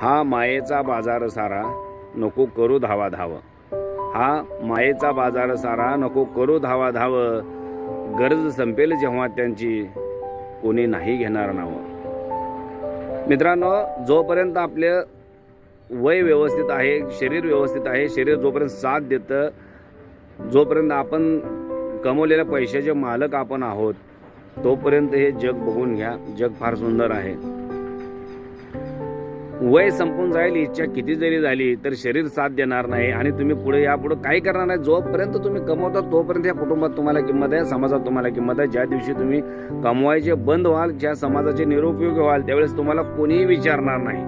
हा मायेचा बाजार सारा नको करू धावा धाव हा मायेचा बाजार सारा नको करू धावा धाव गरज संपेल जेव्हा त्यांची कोणी नाही घेणार नावं. मित्रांनो जोपर्यंत आपले वय व्यवस्थित आहे शरीर व्यवस्थित आहे शरीर जोपर्यंत साथ देतं जोपर्यंत आपण कमवलेल्या पैशाचे मालक आपण आहोत तोपर्यंत हे जग बघून घ्या. जग फार सुंदर आहे. वय संपून जाईल इच्छा किती जरी झाली तर शरीर साथ देणार नाही. आणि तुम्ही पुढे यापुढे काही करणार नाही. जोपर्यंत तुम्ही कमवता तोपर्यंत या कुटुंबात तुम्हाला किंमत आहे समाजात तुम्हाला किंमत आहे. ज्या दिवशी तुम्ही कमवायचे बंद व्हाल ज्या समाजाचे निरुपयोगी व्हाल त्यावेळेस तुम्हाला कोणीही विचारणार नाही.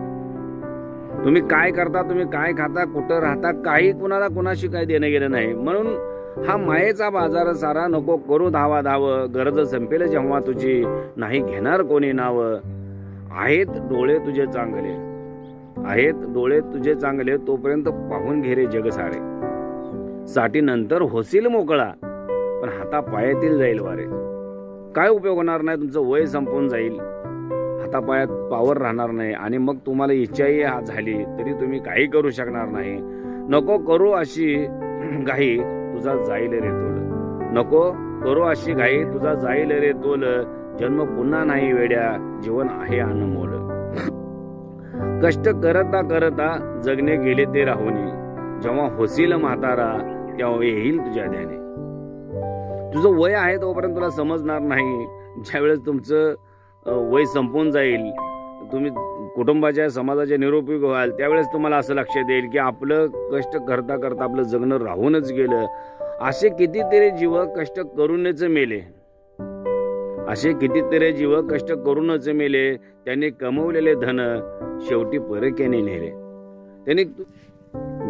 तुम्ही काय करता तुम्ही काय खाता कुठं राहता काही कुणाला कुणाशी काही देणं गेलं नाही. म्हणून हा मायेचा बाजार सारा नको करू धावा धाव गरज संपेल जेव्हा तुझी. नाही घेणार कोणी नाव. आहेत डोळे तुझे चांगले. आहेत डोळे तुझे चांगले तोपर्यंत पाहून घे रे जग सारे. साठी नंतर होशील मोकळा पण हाता पायातील जाईल वारे. काय उपयोग होणार नाही तुमचं वय संपून जाईल. हातापायात पावर राहणार नाही आणि मग तुम्हाला इच्छाही हा झाली तरी तुम्ही काही करू शकणार नाही. नको करू अशी घाई तुझा जाईल रे तोल. नको करू अशी घाई तुझा जाईल रे तोल. जन्म पुन्हा नाही वेड्या जीवन आहे अनमोल. कष्ट करता करता जगणे गेले ते राहुनी. जेव्हा होसील म्हातारा तेव्हा येईल तुझ्या ध्याने. तुझं वय आहे तोपर्यंत तुला समजणार नाही. ज्यावेळेस तुमचं वय संपून जाईल तुम्ही कुटुंबाच्या समाजाच्या निरुपयोग व्हाल त्यावेळेस तुम्हाला असं लक्षात येईल की आपलं कष्ट करता करता आपलं जगणं राहूनच गेलं. असे कितीतरी जीव कष्ट करूनच मेले. असे कितीतरी जीव कष्ट करूनच मेले. त्यांनी कमवलेले धन शेवटी परकेने नेले. त्यांनी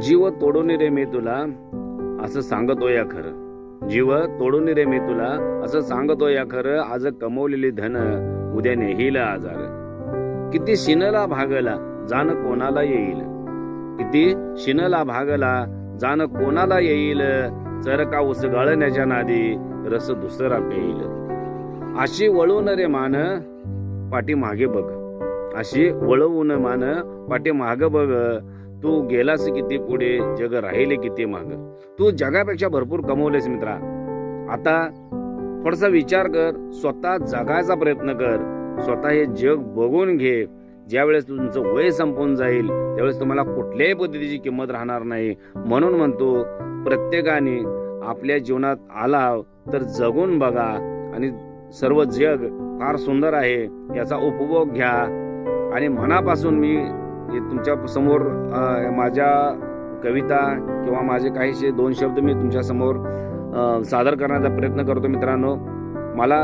जीव तोडून रे मी तुला असं सांगतो या खरं. जीव तोडून रे मी तुला असं सांगतो या खरं. आज कमवलेली धन उद्या नेहील आजार. किती शिनला भागला जाण कोणाला येईल? किती शिनला भागला जाण कोणाला येईल? जर का उसगाळण्याच्या नादी रस दुसरा पेईल. अशी वळून रे मान पाठी मागे बघ. अशी वळवून मान पाठी माग बघ. तू गेलास किती पुढे जग राहिले किती माग. तू जगापेक्षा भरपूर कमवलेस मित्रा. आता थोडासा विचार कर स्वतः जगायचा प्रयत्न कर. स्वतः हे जग बघून घे. ज्यावेळेस तुमचं वय संपून जाईल त्यावेळेस तुम्हाला कुठल्याही पद्धतीची किंमत राहणार नाही. म्हणून म्हणतो प्रत्येकाने आपल्या जीवनात आला तर जगून बघा. आणि सर्व जग फार सुंदर आहे याचा उपभोग घ्या. आणि मनापासून मी हे तुमच्यासमोर माझ्या कविता किंवा माझे काहीसे दोन शब्द मी तुमच्यासमोर सादर करण्याचा प्रयत्न करतो मित्रांनो. मला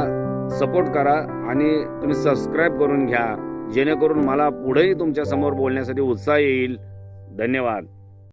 सपोर्ट करा आणि तुम्ही सबस्क्राईब करून घ्या. जेणेकरून मला पुढेही तुमच्यासमोर बोलण्यासाठी उत्साह येईल. धन्यवाद.